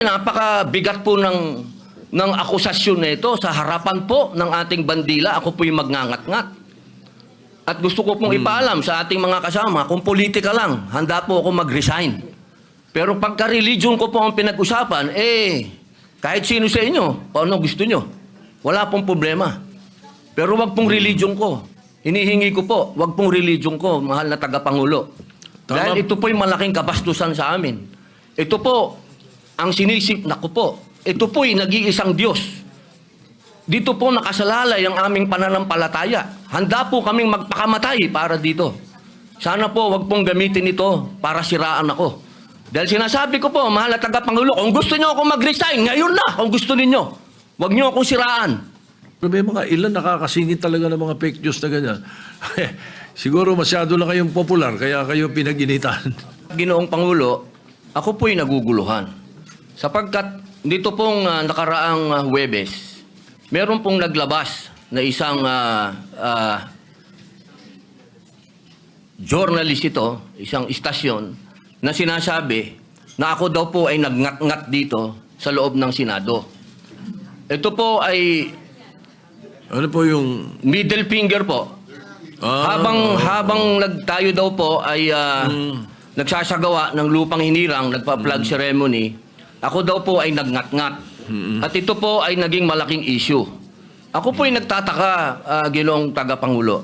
Napakabigat po ng ng akusasyon na ito sa harapan po ng ating bandila. Ako po yung magngangat-ngat. At gusto ko pong ipaalam sa ating mga kasama, kung politika lang, handa po ako mag-resign. Pero pagka religion ko po ang pinag-usapan, eh, kahit sino sa inyo, kung ano gusto nyo, wala pong problema. Pero wag pong religion ko. Hinihingi ko po, wag pong religion ko, mahal na tagapangulo. Tama. Dahil ito po yung malaking kabastusan sa amin. Ito po, ang sinisip, naku po, ito po yung nag-iisang Diyos. Dito po nakasalalay ang aming pananampalataya. Handa po kaming magpakamatay para dito. Sana po wag pong gamitin ito para siraan ako. Dahil sinasabi ko po, mahal na tagapangulo, kung gusto niyo ako mag-resign, ngayon na, kung gusto ninyo. Wag niyo akong siraan. Pero may mga ilan nakakasingit talaga ng mga fake news na ganyan. Siguro masyado na kayong popular, kaya kayo pinag-initan. Ginoong Pangulo, ako po'y naguguluhan. Sapagkat dito pong ah, nakaraang ah, Huwebes, meron pong naglabas na isang ah, ah, journalist ito, isang istasyon, na sinasabi na ako daw po ay nagngat-ngat dito sa loob ng Senado. Ito po ay Ano po yung... middle finger po. Ah, habang habang nagtayo daw po ay ah, nagsasagawa ng lupang hinirang, nagpa-flag ceremony, ako daw po ay nagngat-ngat. At ito po ay naging malaking issue. Ako po ay nagtataka, ah, Ginoong Tagapangulo.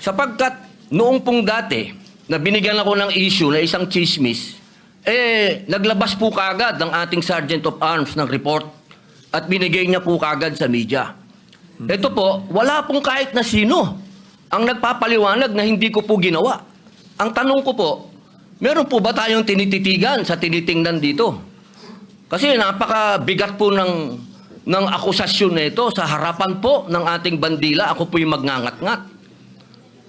Sapagkat noong pong dati, na binigyan ako ng issue na isang chismis, eh, naglabas po kagad ng ating Sergeant of Arms ng report at binigay niya po kagad sa media. Ito po, wala pong kahit na sino ang nagpapaliwanag na hindi ko po ginawa. Ang tanong ko po, meron po ba tayong tinititigan sa tinitingnan dito? Kasi napakabigat po ng, ng akusasyon na ito sa harapan po ng ating bandila. Ako po yung magngangat-ngat.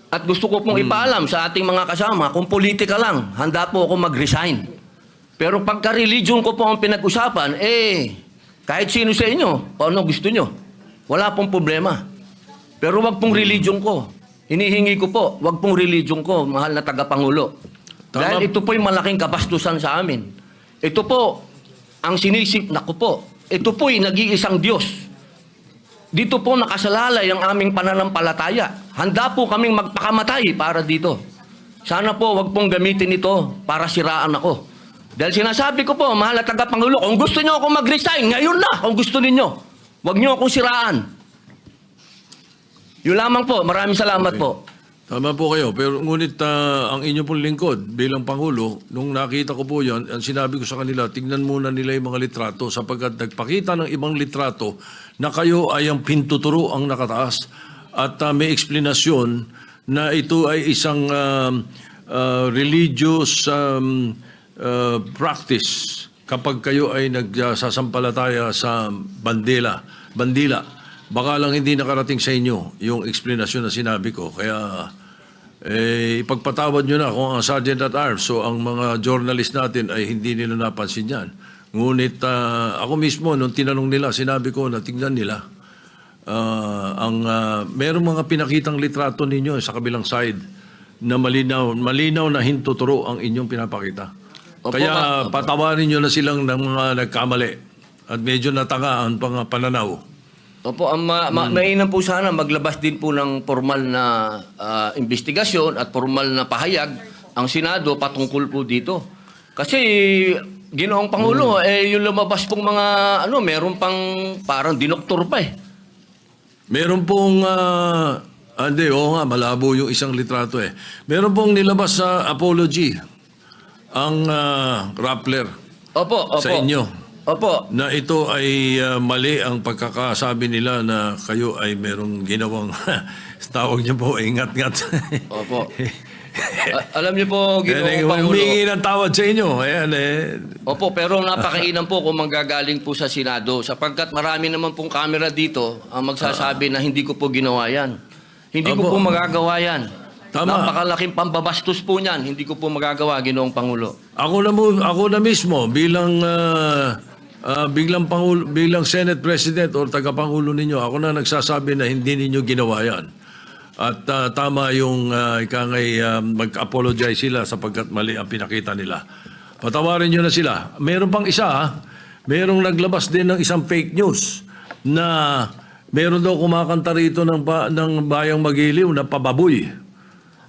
At gusto ko pong ipaalam sa ating mga kasama, kung politika lang, handa po ako mag-resign. Pero pagka religion ko po ang pinag-usapan, eh, kahit sino sa inyo, kung ano gusto nyo, wala pong problema. Pero wag pong religion ko. Hinihingi ko po, wag pong religion ko, mahal na tagapangulo. Tama. Dahil ito po yung malaking kabastusan sa amin. Ito po, ang sinisip, naku po, ito po yung nag-iisang Diyos. Dito po nakasalalay ang aming pananampalataya. Handa po kaming magpakamatay para dito. Sana po wag pong gamitin ito para siraan ako. Dahil sinasabi ko po, mahal na tagapangulo, kung gusto niyo ako mag-resign, ngayon na, kung gusto ninyo. Wag niyo akong siraan. Yun lamang po. Maraming salamat po. Tama po kayo, pero ngunit ah, ang inyo pong lingkod bilang Pangulo, nung nakita ko po yan, ang sinabi ko sa kanila, tingnan muna nila yung mga litrato sapagkat nagpakita ng ibang litrato na kayo ay ang pintuturo ang nakataas at ah, may eksplanasyon na ito ay isang um, ah, religious um, ah, practice kapag kayo ay nagsasampalataya sa bandila, bandila. Baka lang hindi nakarating sa inyo yung explanation na sinabi ko. Kaya eh, ipagpatawad nyo na kung ang Sergeant at Arms, so ang mga journalist natin ay hindi nila napansin yan. Ngunit ah, ako mismo, nung tinanong nila, sinabi ko na tingnan nila. Ah, ang ah, merong mga pinakitang litrato ninyo sa kabilang side na malinaw, malinaw na hintuturo ang inyong pinapakita. Opo, Kaya patawarin nyo na silang ng mga nagkamali at medyo natanga ang pang pananaw. Opo, ang ma- ma- mainam po sana maglabas din po ng formal na ah, investigasyon at formal na pahayag ang Senado patungkol po dito. Kasi Ginoong Pangulo, eh yung lumabas pong mga ano, meron pang parang dinoktor pa eh. Meron pong, ah, hindi, oo nga, malabo yung isang litrato eh. Meron pong nilabas sa apology ang ah, Rappler Opo, opo. sa inyo Opo. na ito ay ah, mali ang pagkakasabi nila na kayo ay merong ginawang tawag niyo po ingat-ngat. Opo. Alam niyo po, Ginoong Pangulo. humingi ng tawad sa inyo. Ayan eh. Opo, pero napakainam po kung manggagaling po sa Senado sapagkat marami naman pong camera dito ang magsasabi na hindi ko po ginawa yan. Hindi ko Opo. po magagawa yan. Tama. Napakalaking pambabastos po niyan. Hindi ko po magagawa, Ginoong Pangulo. Ako na mo, ako na mismo bilang ah, ah, biglang pangulo, bilang Senate President o tagapangulo ninyo, ako na nagsasabi na hindi ninyo ginawa 'yan. At ah, tama yung uh, ikangay ah, mag-apologize sila sapagkat mali ang pinakita nila. Patawarin nyo na sila. Meron pang isa, ha? merong naglabas din ng isang fake news na meron daw kumakanta rito ng, ba, ng bayang magiliw na pababoy.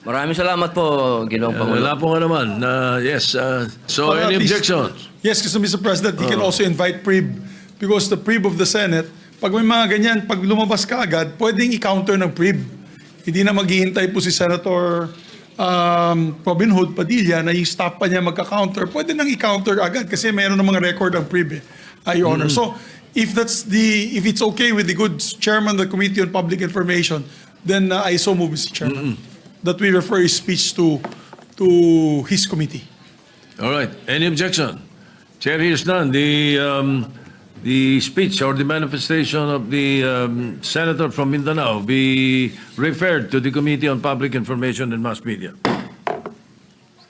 Maraming salamat po, Ginoong Pangulo. Wala po nga naman. Uh, yes. uh, so, Well, any least- objections? Yes, kasi Mr. President, he Oh. can also invite PRIB because the PRIB of the Senate, pag may mga ganyan, pag lumabas ka agad, pwedeng i-counter ng PRIB. Hindi na maghihintay po si Senator um, Robin Hood Padilla na yung staff pa niya magka-counter. Pwede nang i-counter agad kasi mayroon ng mga record ang PRIB, eh, uh, Your Honor. So, if that's the, if it's okay with the good chairman of the Committee on Public Information, then uh, I so move, Mr. Chairman, that we refer his speech to to his committee. All right. Any objection? Chair hears none. The, um, the speech or the manifestation of the um, senator from Mindanao be referred to the Committee on Public Information and Mass Media.